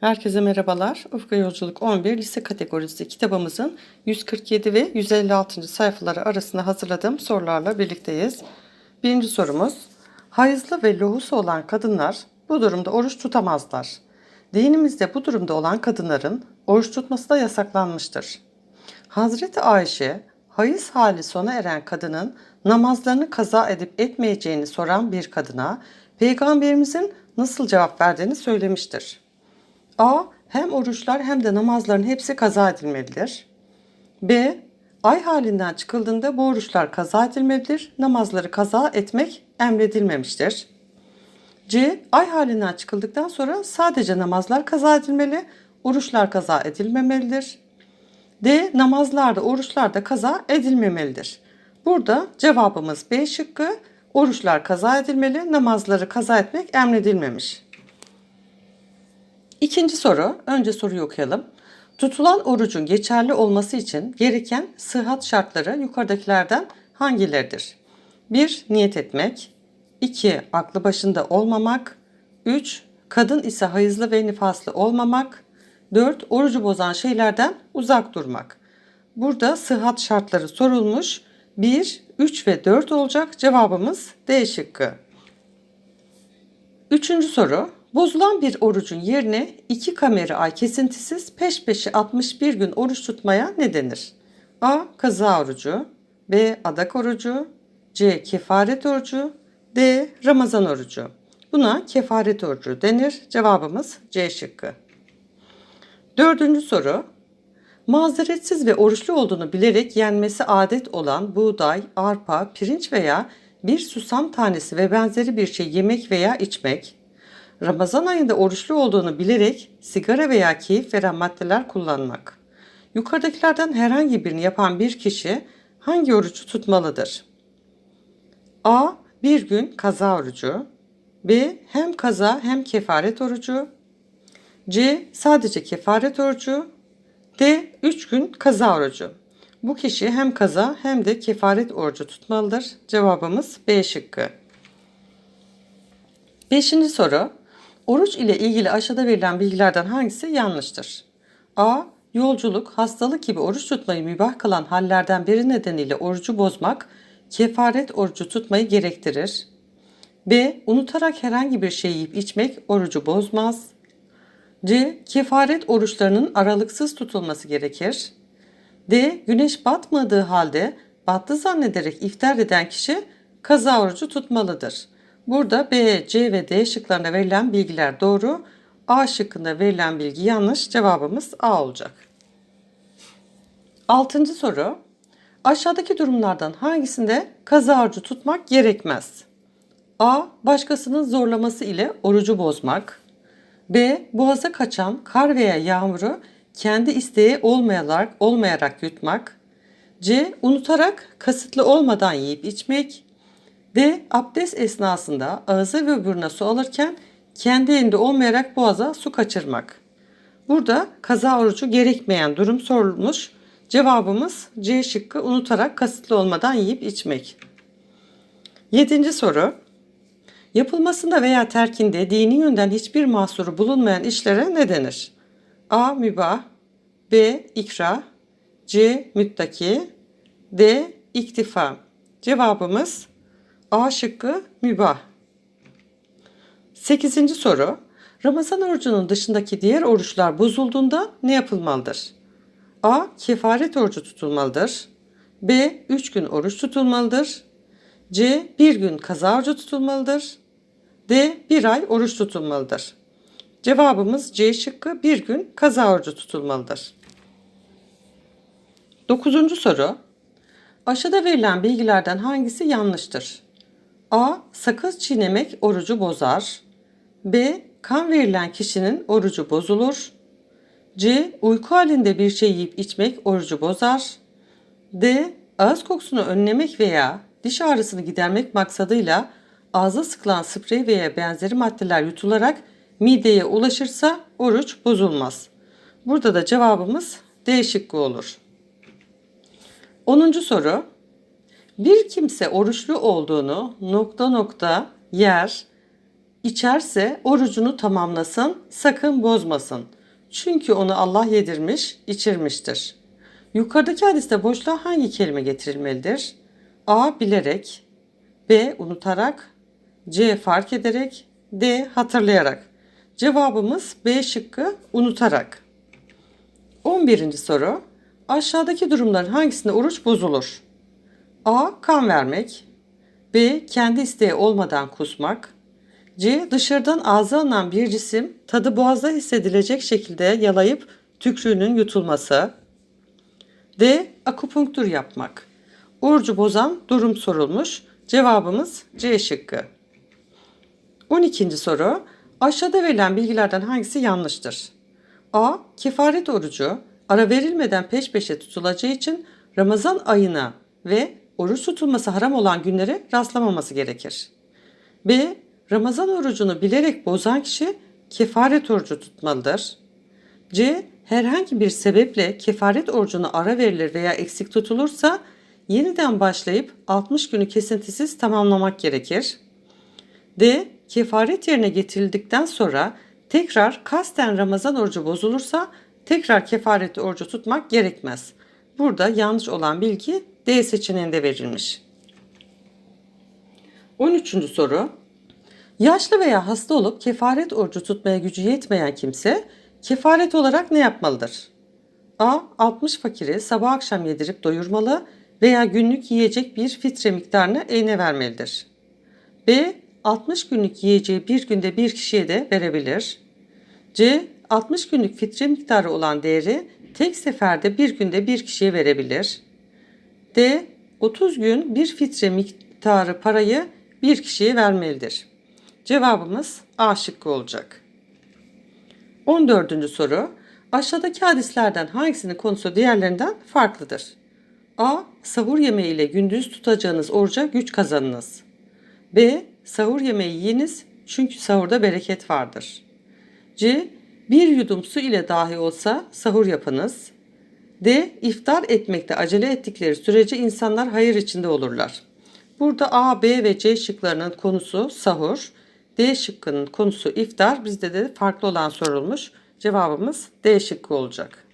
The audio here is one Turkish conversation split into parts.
Herkese merhabalar. Ufka Yolculuk 11 lise kategorisi kitabımızın 147 ve 156. sayfaları arasında hazırladığım sorularla birlikteyiz. Birinci sorumuz. Hayızlı ve lohusu olan kadınlar bu durumda oruç tutamazlar. Dinimizde bu durumda olan kadınların oruç tutması da yasaklanmıştır. Hazreti Ayşe, hayız hali sona eren kadının namazlarını kaza edip etmeyeceğini soran bir kadına peygamberimizin nasıl cevap verdiğini söylemiştir. A. Hem oruçlar hem de namazların hepsi kaza edilmelidir. B. Ay halinden çıkıldığında bu oruçlar kaza edilmelidir, namazları kaza etmek emredilmemiştir. C. Ay halinden çıkıldıktan sonra sadece namazlar kaza edilmeli, oruçlar kaza edilmemelidir. D. Namazlarda, oruçlarda kaza edilmemelidir. Burada cevabımız B şıkkı. Oruçlar kaza edilmeli, namazları kaza etmek emredilmemiş. İkinci soru, önce soruyu okuyalım. Tutulan orucun geçerli olması için gereken sıhhat şartları yukarıdakilerden hangileridir? 1. Niyet etmek 2. Aklı başında olmamak 3. Kadın ise hayızlı ve nifaslı olmamak 4. Orucu bozan şeylerden uzak durmak. Burada sıhhat şartları sorulmuş. 1, 3 ve 4 olacak. Cevabımız D şıkkı. Üçüncü soru. Bozulan bir orucun yerine iki kameri ay kesintisiz peş peşe 61 gün oruç tutmaya ne denir? A. Kaza orucu B. Adak orucu C. Kefaret orucu D. Ramazan orucu. Buna kefaret orucu denir. Cevabımız C şıkkı. Dördüncü soru. Mazeretsiz ve oruçlu olduğunu bilerek yenmesi adet olan buğday, arpa, pirinç veya bir susam tanesi ve benzeri bir şey yemek veya içmek, Ramazan ayında oruçlu olduğunu bilerek sigara veya keyif veren maddeler kullanmak. Yukarıdakilerden herhangi birini yapan bir kişi hangi orucu tutmalıdır? A. Bir gün kaza orucu. B. Hem kaza hem kefaret orucu. C. Sadece kefaret orucu. D. 3 gün kaza orucu. Bu kişi hem kaza hem de kefaret orucu tutmalıdır. Cevabımız B şıkkı. Beşinci soru. Oruç ile ilgili aşağıda verilen bilgilerden hangisi yanlıştır? A. Yolculuk, hastalık gibi oruç tutmayı mübah kılan hallerden biri nedeniyle orucu bozmak, kefaret orucu tutmayı gerektirir. B. Unutarak herhangi bir şey yiyip içmek orucu bozmaz. C. Kefaret oruçlarının aralıksız tutulması gerekir. D. Güneş batmadığı halde battı zannederek iftar eden kişi kaza orucu tutmalıdır. Burada B, C ve D şıklarında verilen bilgiler doğru. A şıkkında verilen bilgi yanlış. Cevabımız A olacak. Altıncı soru. Aşağıdaki durumlardan hangisinde kaza orucu tutmak gerekmez? A. Başkasının zorlaması ile orucu bozmak. B. Boğaza kaçan kar veya yağmuru kendi isteği olmayarak, olmayarak yutmak. C. Unutarak kasıtlı olmadan yiyip içmek. D. Abdest esnasında ağza ve buruna su alırken kendi elinde olmayarak boğaza su kaçırmak. Burada kaza orucu gerekmeyen durum sorulmuş. Cevabımız C şıkkı unutarak kasıtlı olmadan yiyip içmek. Yedinci soru. Yapılmasında veya terkinde dini yönden hiçbir mahsuru bulunmayan işlere ne denir? A. Mübah B. İkra C. Müttaki D. İktifa Cevabımız A şıkkı mübah. Sekizinci soru. Ramazan orucunun dışındaki diğer oruçlar bozulduğunda ne yapılmalıdır? A. Kefaret orucu tutulmalıdır. B. 3 gün oruç tutulmalıdır. C. 1 gün kaza orucu tutulmalıdır. D. 1 ay oruç tutulmalıdır. Cevabımız C şıkkı 1 gün kaza orucu tutulmalıdır. Dokuzuncu soru. Aşağıda verilen bilgilerden hangisi yanlıştır? A. Sakız çiğnemek orucu bozar. B. Kan verilen kişinin orucu bozulur. C. Uyku halinde bir şey yiyip içmek orucu bozar. D. Ağız kokusunu önlemek veya diş ağrısını gidermek maksadıyla ağza sıkılan sprey veya benzeri maddeler yutularak mideye ulaşırsa oruç bozulmaz. Burada da cevabımız D şıkkı olur. 10. soru. Bir kimse oruçlu olduğunu nokta nokta yer, İçerse orucunu tamamlasın, sakın bozmasın. Çünkü onu Allah yedirmiş, içirmiştir. Yukarıdaki hadiste boşluğa hangi kelime getirilmelidir? A. Bilerek B. Unutarak C. Fark ederek D. Hatırlayarak. Cevabımız B şıkkı unutarak. 11. soru. Aşağıdaki durumların hangisinde oruç bozulur? A. Kan vermek B. Kendi isteği olmadan kusmak C. Dışarıdan ağza alınan bir cisim tadı boğazda hissedilecek şekilde yalayıp tükrüğünün yutulması D. Akupunktur yapmak. Orucu bozan durum sorulmuş. Cevabımız C şıkkı. 12. soru. Aşağıda verilen bilgilerden hangisi yanlıştır? A. Kefaret orucu ara verilmeden peş peşe tutulacağı için Ramazan ayına ve oruç tutulması haram olan günlere rastlamaması gerekir. B. Ramazan orucunu bilerek bozan kişi kefaret orucu tutmalıdır. C. Herhangi bir sebeple kefaret orucuna ara verilir veya eksik tutulursa yeniden başlayıp 60 günü kesintisiz tamamlamak gerekir. D. Kefaret yerine getirildikten sonra tekrar kasten Ramazan orucu bozulursa tekrar kefaret orucu tutmak gerekmez. Burada yanlış olan bilgi D seçeneğinde verilmiş. 13. soru. Yaşlı veya hasta olup kefaret orucu tutmaya gücü yetmeyen kimse kefaret olarak ne yapmalıdır? A. 60 fakiri sabah akşam yedirip doyurmalı veya günlük yiyecek bir fitre miktarını eline vermelidir. B. 60 günlük yiyeceği bir günde bir kişiye de verebilir. C. 60 günlük fitre miktarı olan değeri tek seferde bir günde bir kişiye verebilir. D. 30 gün bir fitre miktarı parayı bir kişiye vermelidir. Cevabımız A şıkkı olacak. 14. soru. Aşağıdaki hadislerden hangisinin konusu diğerlerinden farklıdır? A. Sahur yemeği ile gündüz tutacağınız oruca güç kazanınız. B. Sahur yemeği yiyiniz çünkü sahurda bereket vardır. C. Bir yudum su ile dahi olsa sahur yapınız. D. İftar etmekte acele ettikleri sürece insanlar hayır içinde olurlar. Burada A, B ve C şıklarının konusu sahur. D şıkkının konusu iftar. Bizde de farklı olan sorulmuş. Cevabımız D şıkkı olacak.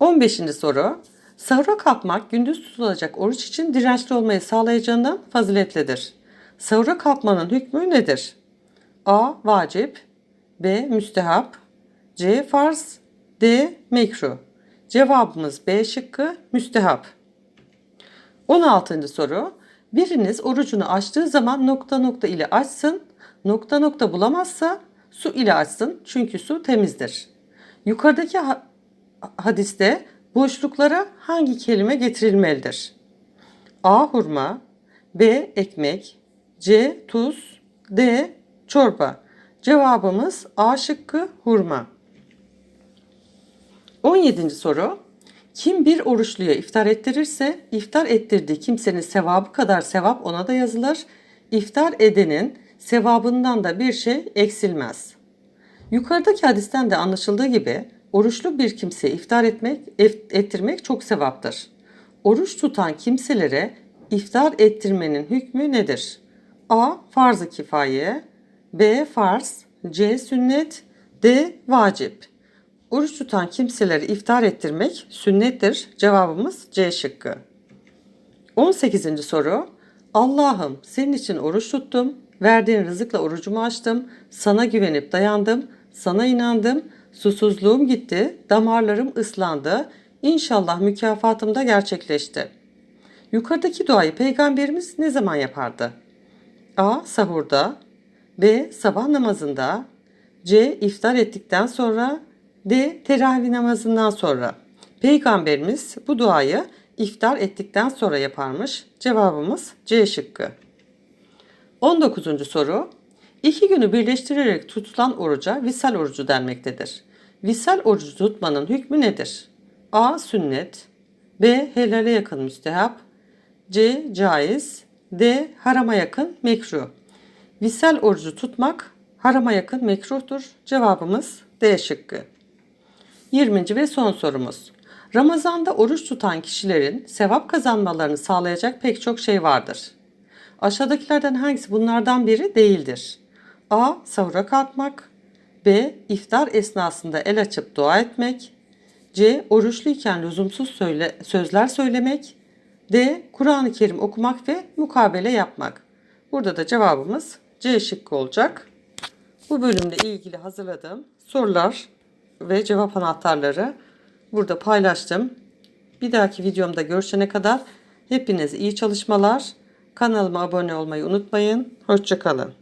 15. soru. Sahura kalkmak gündüz tutulacak oruç için dirençli olmayı sağlayacağından faziletlidir. Sahura kalkmanın hükmü nedir? A. Vacip B. Müstehap C. Farz D. Mekruh Cevabımız B şıkkı müstehap. 16. soru. Biriniz orucunu açtığı zaman nokta nokta ile açsın, nokta nokta bulamazsa su ile açsın çünkü su temizdir. Yukarıdaki ha- hadiste boşluklara hangi kelime getirilmelidir? A. Hurma B. Ekmek C. Tuz D. Çorba Cevabımız A şıkkı hurma. 17. soru. Kim bir oruçluya iftar ettirirse iftar ettirdiği kimsenin sevabı kadar sevap ona da yazılır. İftar edenin sevabından da bir şey eksilmez. Yukarıdaki hadisten de anlaşıldığı gibi oruçlu bir kimseye iftar etmek, ettirmek çok sevaptır. Oruç tutan kimselere iftar ettirmenin hükmü nedir? A. Farz-ı kifaye B. Farz C. Sünnet D. Vacip Oruç tutan kimseleri iftar ettirmek sünnettir. Cevabımız C şıkkı. 18. soru. Allah'ım senin için oruç tuttum. Verdiğin rızıkla orucumu açtım. Sana güvenip dayandım. Sana inandım. Susuzluğum gitti. Damarlarım ıslandı. İnşallah mükafatım da gerçekleşti. Yukarıdaki duayı peygamberimiz ne zaman yapardı? A. Sahurda B. Sabah namazında C. iftar ettikten sonra D. Teravih namazından sonra. Peygamberimiz bu duayı iftar ettikten sonra yaparmış. Cevabımız C şıkkı. 19. soru. İki günü birleştirerek tutulan oruca visal orucu denmektedir. Visal orucu tutmanın hükmü nedir? A. Sünnet B. Helale yakın müstehap C. Caiz D. Harama yakın mekruh. Visal orucu tutmak harama yakın mekruhtur. Cevabımız D şıkkı. 20. ve son sorumuz. Ramazanda oruç tutan kişilerin sevap kazanmalarını sağlayacak pek çok şey vardır. Aşağıdakilerden hangisi bunlardan biri değildir? A. Sahura kalkmak. B. İftar esnasında el açıp dua etmek. C. Oruçluyken lüzumsuz söyle, sözler söylemek. D. Kur'an-ı Kerim okumak ve mukabele yapmak. Burada da cevabımız C şıkkı olacak. Bu bölümle ilgili hazırladığım sorular ve cevap anahtarları burada paylaştım. Bir dahaki videomda görüşene kadar hepinize iyi çalışmalar. Kanalıma abone olmayı unutmayın. Hoşçakalın.